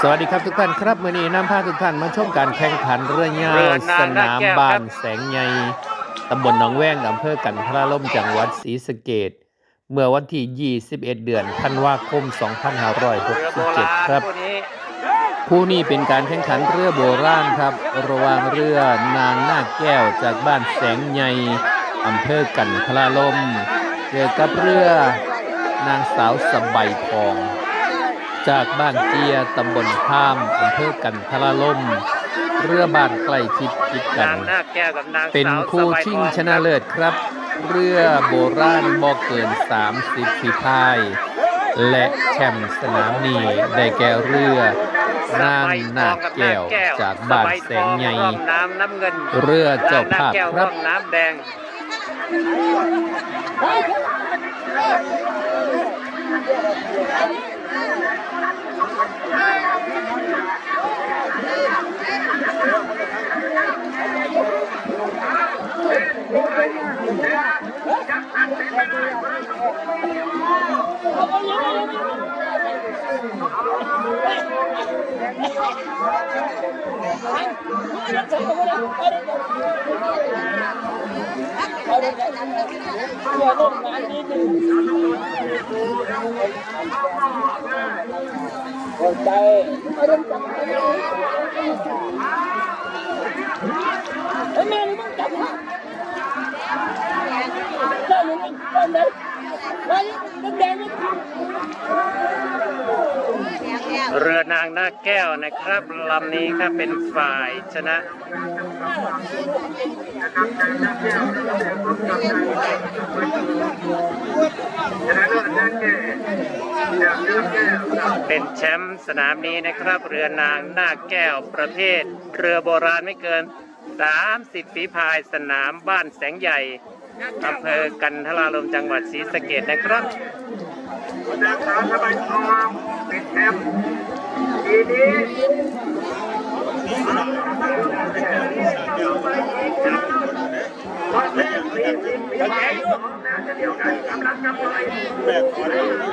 สวัสดีครับทุกท่านครับมื่อนี้นำพาทุกท่านมาชมการแข่งขันเรือยาวสนามบ้านแสงใหญ่ตำบลหนองแวงอำเภอกันทราล่มจังหวัดศรีสะเกดเมื่อวันที่ 21 เดือนธันวาคม 2567 ครับ คู่นี้เป็นการแข่งขันเรือโบราณครับ ระหว่างเรือนางนาคแก้วจากบ้านแสงใหญ่อำเภอกันทราล่มเจอกับเรือนางสาวสบายทอง จากบ้านเจียตำบลข้ามอำเภอกันทราล่มเรือบ้านใกล้ชิดติดกันนางนาคแก้วกับนางเป็นสาวคู่สบายชิงทองชนะเลิศครับ เรือโบราณบอกเกิน 30ฝีพาย และแชมป์สนามนี้ได้แก่เรือ นางนาคแก้วจากบ้านแสงใหญ่ร่วมน้ำน้ำเงินเรือเจ้าภาพนงนคแก้วครับ ร่วมน้ำแดง เรือนางหน้าแก้วนะครับลำนี้ครับเป็นฝ่ายชนะเป็นแชมป์สนามนี้นะครับ เรือนางหน้าแก้วประเภท เรือโบราณไม่เกิน 30 ฝีพายสนามบ้านแสงใหญ่อำเภอกันทราลมจังหวัดศรีสะเกดนะครับ ปีนี้วันแรกสี่สิบปีใหม่ของน่าจะเดียวกันกำลังกำไร